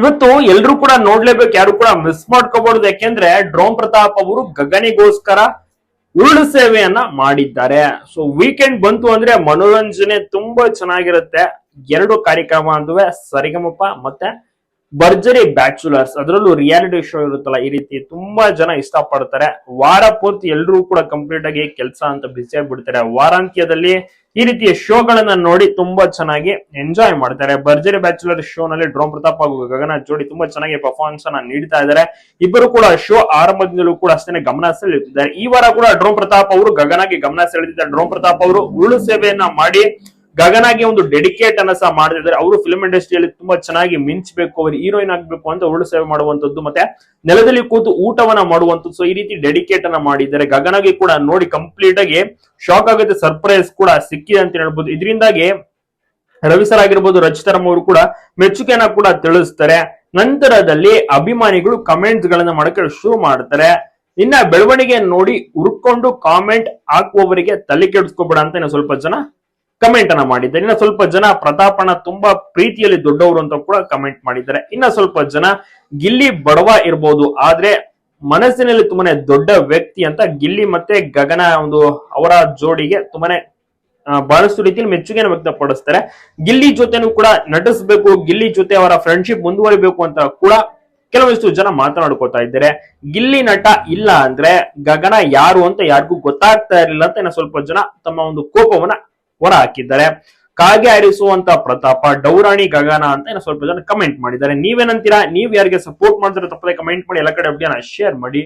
ಇವತ್ತು ಎಲ್ರು ಕೂಡ ನೋಡ್ಲೇಬೇಕು, ಯಾರು ಕೂಡ ಮಿಸ್ ಮಾಡ್ಕೋಬಾರ್ದು ಯಾಕೆಂದ್ರೆ ಡ್ರೋನ್ ಪ್ರತಾಪ್ ಅವರು ಗಗನಿಗೋಸ್ಕರ ಉರುಳು ಸೇವೆಯನ್ನ ಮಾಡಿದ್ದಾರೆ. ಸೊ ವೀಕೆಂಡ್ ಬಂತು ಅಂದ್ರೆ ಮನೋರಂಜನೆ ತುಂಬಾ ಚೆನ್ನಾಗಿರುತ್ತೆ. ಎರಡು ಕಾರ್ಯಕ್ರಮ ಅಂದುವೆ, ಸರಿಗಮಪ ಮತ್ತೆ ಭರ್ಜರಿ ಬ್ಯಾಚುಲರ್ಸ್. ಅದರಲ್ಲೂ ರಿಯಾಲಿಟಿ ಶೋ ಇರುತ್ತಲ್ಲ, ಈ ರೀತಿ ತುಂಬಾ ಜನ ಇಷ್ಟಪಡ್ತಾರೆ. ವಾರ ಪೂರ್ತಿ ಎಲ್ರು ಕೂಡ ಕಂಪ್ಲೀಟ್ ಆಗಿ ಕೆಲಸ ಅಂತ ಬಿಸಿ ಆಗ್ಬಿಡ್ತಾರೆ. ವಾರಾಂತ್ಯದಲ್ಲಿ ಈ ರೀತಿಯ ಶೋಗಳನ್ನ ನೋಡಿ ತುಂಬಾ ಚೆನ್ನಾಗಿ ಎಂಜಾಯ್ ಮಾಡ್ತಾರೆ. ಭರ್ಜರಿ ಬ್ಯಾಚುಲರ್ ಶೋ ನಲ್ಲಿ ಡ್ರೋಮ್ ಪ್ರತಾಪ್ ಹಾಗೂ ಗಗನ ಜೋಡಿ ತುಂಬಾ ಚೆನ್ನಾಗಿ ಪರ್ಫಾರ್ಮೆನ್ಸ್ ಅನ್ನ ನೀಡ್ತಾ ಇದ್ದಾರೆ. ಇಬ್ಬರು ಕೂಡ ಶೋ ಆರಂಭದಿಂದಲೂ ಕೂಡ ಅಷ್ಟೇ ಗಮನ ಸೆಳೆಯುತ್ತಿದ್ದಾರೆ. ಈ ವಾರ ಕೂಡ ಡ್ರೋಮ್ ಪ್ರತಾಪ್ ಅವರು ಗಗನಾಗಿ ಗಮನ ಸೆಳೆದಿದ್ದಾರೆ. ಡ್ರೋಮ್ ಪ್ರತಾಪ್ ಅವರು ಉರುಳು ಸೇವೆಯನ್ನ ಮಾಡಿ ಗಗನಾಗಿ ಒಂದು ಡೆಡಿಕೇಟ್ ಅನ್ನ ಸಹ ಮಾಡಿದ್ರೆ ಅವರು ಫಿಲ್ಮ್ ಇಂಡಸ್ಟ್ರಿಯಲ್ಲಿ ತುಂಬಾ ಚೆನ್ನಾಗಿ ಮಿಂಚಬೇಕು, ಅವರು ಹೀರೋಯಿನ್ ಆಗ್ಬೇಕು ಅಂತ ಉರುಳು ಸೇವೆ ಮಾಡುವಂತದ್ದು ಮತ್ತೆ ನೆಲದಲ್ಲಿ ಕೂತು ಊಟವನ್ನ ಮಾಡುವಂತದ್ದು ಸೊ ಈ ರೀತಿ ಡೆಡಿಕೇಟ್ ಅನ್ನ ಮಾಡಿದ್ದಾರೆ. ಗಗನಾಗಿ ಕೂಡ ನೋಡಿ ಕಂಪ್ಲೀಟ್ ಆಗಿ ಶಾಕ್ ಆಗುತ್ತೆ ಸರ್ಪ್ರೈಸ್ ಕೂಡ ಸಿಕ್ಕಿದೆ ಅಂತ ಹೇಳ್ಬೋದು. ಇದರಿಂದಾಗಿ ರವಿ ಸರ್ ಆಗಿರ್ಬೋದು ರಚಿತಾರಾಮ್ ಅವರು ಕೂಡ ಮೆಚ್ಚುಗೆಯನ್ನ ಕೂಡ ತಿಳಿಸ್ತಾರೆ. ನಂತರದಲ್ಲಿ ಅಭಿಮಾನಿಗಳು ಕಮೆಂಟ್ಸ್ ಗಳನ್ನ ಮಾಡಕ್ಕೆ ಶುರು ಮಾಡ್ತಾರೆ. ಇನ್ನ ಬೆಳವಣಿಗೆ ನೋಡಿ ಹುರ್ಕೊಂಡು ಕಾಮೆಂಟ್ ಹಾಕುವವರಿಗೆ ತಲೆ ಕೆಡಿಸ್ಕೋಬೇಡ ಅಂತ ಸ್ವಲ್ಪ ಜನ ಕಮೆಂಟ್ ಅನ್ನ ಮಾಡಿದ್ದಾರೆ. ಇನ್ನ ಸ್ವಲ್ಪ ಜನ ಪ್ರತಾಪನ ತುಂಬಾ ಪ್ರೀತಿಯಲ್ಲಿ ದೊಡ್ಡವರು ಅಂತ ಕೂಡ ಕಮೆಂಟ್ ಮಾಡಿದ್ದಾರೆ. ಇನ್ನ ಸ್ವಲ್ಪ ಜನ ಗಿಲ್ಲಿ ಬಡವ ಇರ್ಬೋದು. ಆದ್ರೆ ಮನಸ್ಸಿನಲ್ಲಿ ತುಂಬಾನೇ ದೊಡ್ಡ ವ್ಯಕ್ತಿ ಅಂತ ಗಿಲ್ಲಿ ಮತ್ತೆ ಗಗನ ಒಂದು ಅವರ ಜೋಡಿಗೆ ತುಂಬಾನೇ ಬಹಳಷ್ಟು ರೀತಿಯಲ್ಲಿ ಮೆಚ್ಚುಗೆಯನ್ನು ವ್ಯಕ್ತಪಡಿಸ್ತಾರೆ. ಗಿಲ್ಲಿ ಜೊತೆನೂ ಕೂಡ ನಟಿಸ್ಬೇಕು. ಗಿಲ್ಲಿ ಜೊತೆ ಅವರ ಫ್ರೆಂಡ್ಶಿಪ್ ಮುಂದುವರಿಬೇಕು ಅಂತ ಕೂಡ ಕೆಲವಷ್ಟು ಜನ ಮಾತನಾಡ್ಕೊತಾ ಇದ್ದಾರೆ. ಗಿಲ್ಲಿ ನಟ ಇಲ್ಲ ಅಂದ್ರೆ ಗಗನ ಯಾರು ಅಂತ ಯಾರಿಗೂ ಗೊತ್ತಾಗ್ತಾ ಇರಲಿಲ್ಲ ಅಂತ ಸ್ವಲ್ಪ ಜನ ತಮ್ಮ ಒಂದು ಕೋಪವನ್ನ ಹೊರ ಹಾಕಿದ್ದಾರೆ ಕಾಗೆ ಹರಿಸುವಂತ ಪ್ರತಾಪ, ಡೌರಾಣಿ ಗಗನ ಅಂತ ಏನೋ ಸ್ವಲ್ಪ ಜನ ಕಮೆಂಟ್ ಮಾಡಿದ್ದಾರೆ. ನೀವೇನಂತೀರಾ? ನೀವ್ ಯಾರಿಗೆ ಸಪೋರ್ಟ್ ಮಾಡಿದ್ರೆ ತಪ್ಪದೆ ಕಮೆಂಟ್ ಮಾಡಿ, ಎಲ್ಲ ಕಡೆ ಶೇರ್ ಮಾಡಿ.